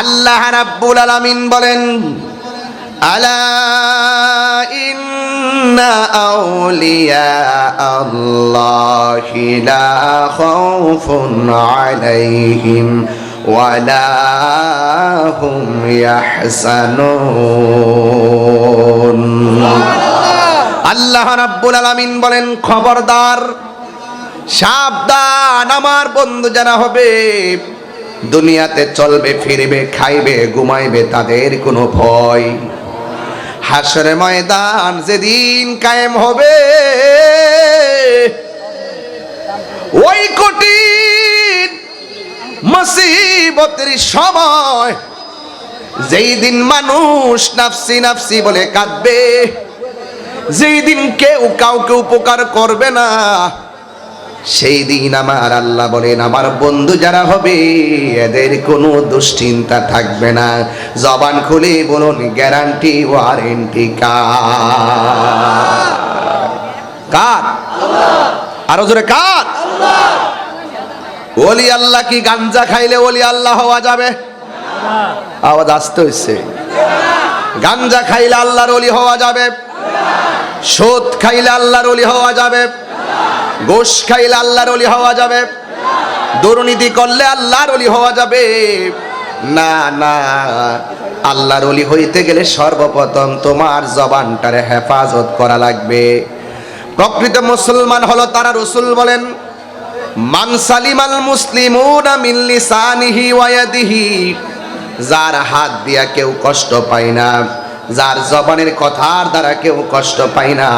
আল্লাহ রাব্বুল আলামিন বলেন আলা ইন্না আউলিয়া আল্লাহি লা খাউফুন আলাইহিম ওয়ালা হুম ইয়াহসানুন। আল্লাহ রাব্বুল আলামিন বলেন খবরদার সাবধান আমার বন্ধু যারা হবে দুনিয়াতে চলবে, ফিরবে, খাইবে, ঘুমাইবে তাদের কোনো ভয়। হাসরে ময়দান যেদিন কায়েম হবে, ওই কঠিন মুসিবতের সময় যেই দিন মানুষ নাফসি নাফসি বলে কাঁদবে, যেই দিন কেউ কাউকে উপকার করবে না সেই দিন আমার আল্লাহ বলেন আমার বন্ধু যারা হবে এদের কোনো দুশ্চিন্তা থাকবে না। জবান খুলে বলুন গ্যারান্টি ওয়ারেন্টি কার? আরও জোরে কার? ওলি আল্লাহ কি গাঞ্জা খাইলে ওলি আল্লাহ হওয়া যাবে? আওয়াজ আসতে হচ্ছে গাঞ্জা খাইলে আল্লাহর ওলি হওয়া যাবে। সোদ খাইলে আল্লাহর ওলি হওয়া যাবে। গোশ খাইলে আল্লাহর অলি হওয়া যাবে। দুর্নীতি করলে আল্লাহর অলি হওয়া যাবে। না না, আল্লাহর অলি হইতে গেলে সর্বপ্রথম তোমার জবানটারে হেফাজত করা লাগবে। প্রকৃত মুসলমান হলো তারা রসুল বলেন, মান সালিমাল মুসলিমুনা মিন লিসানিহি ওয়া যার হাত দিয়া কেউ কষ্ট পায় না, যার জবানের কথার দ্বারা কেউ কষ্ট পায় না।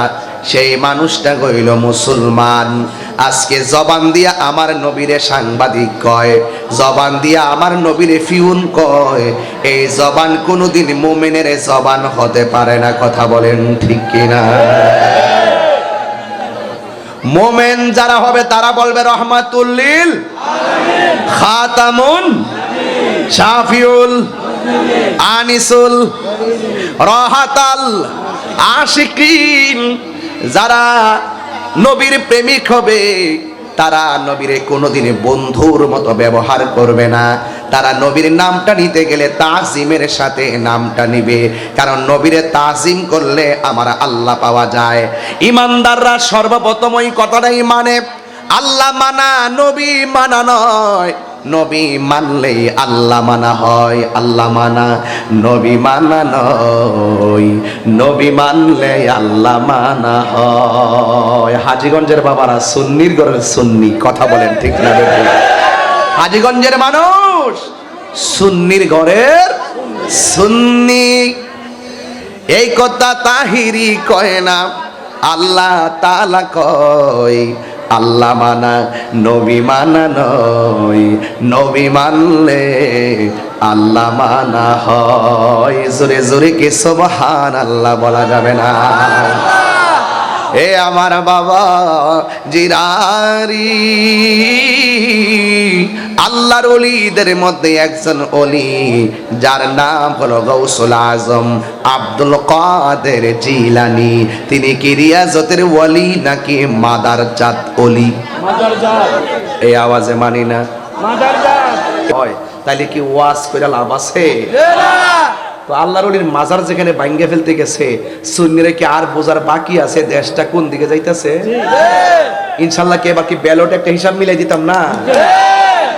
সেই মানুষটা গইল মুসলমান, আজকে জবান দিয়া আমার নবীরে সাংবাদিক কয়, জবান দিয়া আমার নবীরে ফিউন কয়, এই জবান কোনোদিন মোমেনের জবান হতে পারে না, কথা বলেন ঠিক কিনা? মোমেন যারা হবে তারা বলবে রহমাতুল্লিল খাতামুন শাফিউল আনিসুল রহাতাল আশিকিন যারা নবীর প্রেমিক হবে, তারা নবীরে কোনোদিনে বন্ধুর মতো ব্যবহার করবে না। তারা নবীর নামটা নিতে গেলে তাজিমের সাথে নামটা নিবে। কারণ নবীরে তাজিম করলে আমার আল্লাহ পাওয়া যায়। ইমানদাররা সর্বপ্রথম ওই কথাটাই মানে আল্লাহ মানা, নবী মানা নয়। নবী মানলেই আল্লাহ মানা হয়, আল্লাহ মানা, নবী মানা নয়। নবী মানলে আল্লাহ মানা হয়। হাজিগঞ্জের বাবারা সুন্নির ঘরের সুন্নি, কথা বলেন ঠিক না? হাজিগঞ্জের মানুষ সুন্নির ঘরের সুন্নি। এই কথা তাহিরি কয় না, আল্লাহ তালা কয়, আল্লাহ মানা, নবী মানা নয়। নবী মানলে আল্লাহ মানা হয়। জোরে জোরে কে সবহান আল্লাহ বলা যাবে না। এ আমার বাবা জিরারি। আল্লাহর অলিদের মধ্যে একজন অলি যার নাম হলো গৌসুল আজম আব্দুল কাদের জিলানি। তিনি কি রিয়াজতের ওলি নাকি মাদার জাত অলি এই আওয়াজে মানি না। হয় তাইলে কি ওয়াজ করে লাভ আছে? তো আল্লাহর অলির মাজার যেখানে ভাঙ্গে ফেলতে গেছে সুন্নিরে কি আর বোঝার বাকি আছে? দেশটা কোন দিকে যাইতেছে? ইনশাল্লাহ কে বাকি ব্যালট একটা হিসাব মিলাই দিতাম না?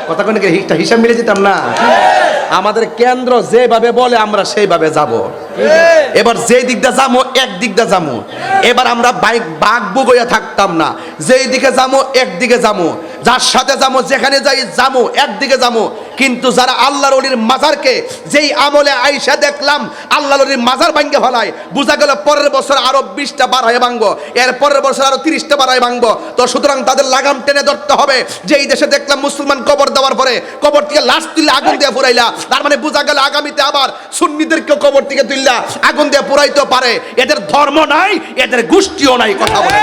কথা কোন একটা হিসাব মিলাই দিতাম না? আমাদের কেন্দ্র যেভাবে বলে আমরা সেইভাবে যাব। এবার যেই দিকটা যাব এক দিকটা যাব এবার আমরা বাইক বাঘ বুগইয়া থাকতাম না। যেই দিকে যাব একদিকে যাব যার সাথে যাব যেখানে যাই যাব একদিকে যাব কিন্তু যারা আল্লাহর অলির মাজারকে যেই আমলে আইসা দেখলাম, আল্লাহর অলির মাজার ভাঙ্গে ফেলায়, বোঝা গেল পরের বছর আরও বিশটা বাড়ায় ভাঙবো এর পরের বছর আরও তিরিশটা বাড়ায় ভাঙবো তো সুতরাং তাদের লাগাম টেনে ধরতে হবে। যে এই দেশে দেখলাম মুসলমান কবর দেওয়ার পরে, কবর থেকে লাশ তুললে আগুন দিয়ে পুরাইলা তার মানে বোঝা গেল আগামীতে আবার সুন্নিদেরকে কবর থেকে তুললা। আগুন দিয়ে পুরাইতে পারে। এদের ধর্ম নাই, এদের গোষ্ঠীও নাই, কথা বলে?